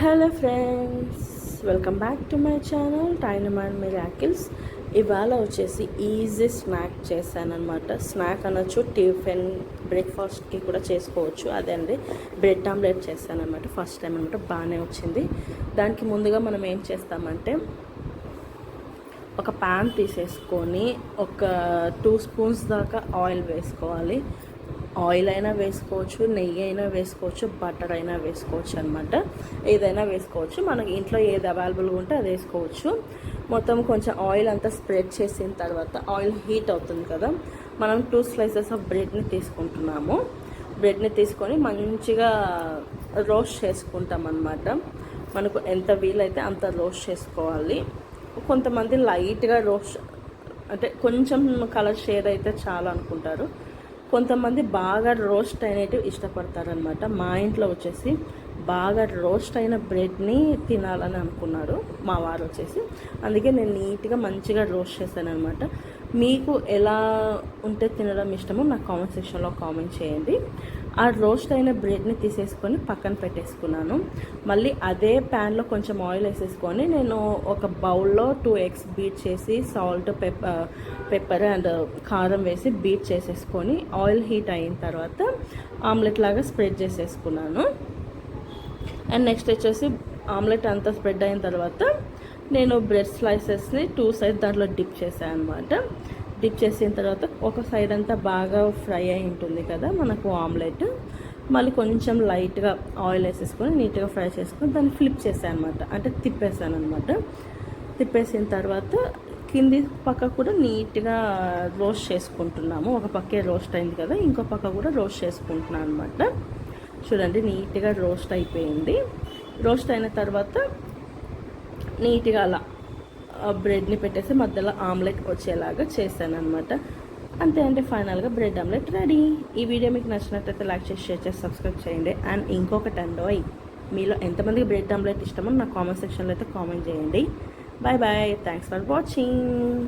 Hello friends welcome back to my channel టైనమాన్ miracles. ఇవాళ వచ్చేసి easy snack చేశానమాట snack అనొచ్చు టిఫిన్ బ్రేక్ఫాస్ట్కి కూడా చేసుకోవచ్చు. అదే అండి బ్రెడ్ ఆమ్లెట్ చేశానమాట ఫస్ట్ టైం అనమాట బాగానే వచ్చింది. దానికి ముందుగా మనం ఏం చేస్తామంటే ఒక ప్యాన్ తీసేసుకొని ఒక టూ స్పూన్స్ దాకా ఆయిల్ వేసుకోవాలి. ఆయిల్ అయినా వేసుకోవచ్చు నెయ్యి అయినా వేసుకోవచ్చు బటర్ అయినా వేసుకోవచ్చు అనమాట ఏదైనా వేసుకోవచ్చు. మనకి ఇంట్లో ఏది అవైలబుల్గా ఉంటే అది వేసుకోవచ్చు. మొత్తం కొంచెం ఆయిల్ అంతా స్ప్రెడ్ చేసిన తర్వాత ఆయిల్ హీట్ అవుతుంది కదా మనం టూ స్లైసెస్ ఆఫ్ బ్రెడ్ని తీసుకుంటున్నాము. బ్రెడ్ని తీసుకొని మంచిగా రోస్ట్ చేసుకుంటాం అనమాట మనకు ఎంత వీలైతే అంత రోస్ట్ చేసుకోవాలి. కొంతమంది లైట్గా రోస్ట్ అంటే కొంచెం కలర్ షేడ్ అయితే చాలా అనుకుంటారు కొంతమంది బాగా రోస్ట్ అయినట్టు ఇష్టపడతారనమాట మా ఇంట్లో వచ్చేసి బాగా రోస్ట్ అయిన బ్రెడ్ని తినాలని అనుకున్నారు మా వారు వచ్చేసి. అందుకే నేను నీట్గా మంచిగా రోస్ట్ చేశాను అనమాట మీకు ఎలా ఉంటే తినడం ఇష్టమో నా కామెంట్ సెక్షన్లో కామెంట్ చేయండి. ఆ రోస్ట్ అయిన బ్రెడ్ని తీసేసుకొని పక్కన పెట్టేసుకున్నాను. మళ్ళీ అదే ప్యాన్లో కొంచెం ఆయిల్ వేసేసుకొని నేను ఒక బౌల్లో టూ ఎగ్స్ బీట్ చేసి సాల్ట్ పెప్పర్ పెప్పర్ అండ్ కారం వేసి బీట్ చేసేసుకొని ఆయిల్ హీట్ అయిన తర్వాత ఆమ్లెట్ లాగా స్ప్రెడ్ చేసేసుకున్నాను. అండ్ నెక్స్ట్ వచ్చేసి ఆమ్లెట్ అంతా స్ప్రెడ్ అయిన తర్వాత నేను బ్రెడ్ స్లైసెస్ని టూ సైడ్ దాంట్లో డిప్ చేశాను అనమాట డిప్ చేసిన తర్వాత ఒక సైడ్ అంతా బాగా ఫ్రై అయి ఉంటుంది కదా మనకు ఆమ్లెట్. మళ్ళీ కొంచెం లైట్గా ఆయిల్ వేసేసుకొని నీట్గా ఫ్రై చేసుకొని దాన్ని ఫ్లిప్ చేశాను అనమాట అంటే తిప్పేసాను అనమాట తిప్పేసిన తర్వాత కింది పక్క కూడా నీట్గా రోస్ట్ చేసుకుంటున్నాము. ఒక పక్కే రోస్ట్ అయింది కదా ఇంకో పక్క కూడా రోస్ట్ చేసుకుంటున్నాను అనమాట చూడండి నీట్గా రోస్ట్ అయిపోయింది. రోస్ట్ అయిన తర్వాత నీట్గా అలా బ్రెడ్ని పెట్టేసి మధ్యలో ఆమ్లెట్ వచ్చేలాగా చేశాను అనమాట అంతే అంటే ఫైనల్గా బ్రెడ్ ఆమ్లెట్ రెడీ. ఈ వీడియో మీకు నచ్చినట్లయితే లైక్ చేసి షేర్ చేసి సబ్స్క్రైబ్ చేయండి. అండ్ ఇంకొకటి అండోయ్ మీలో ఎంతమందికి బ్రెడ్ ఆమ్లెట్ ఇష్టమో నా కామెంట్ సెక్షన్లో అయితే కామెంట్ చేయండి. Bye bye thanks for watching.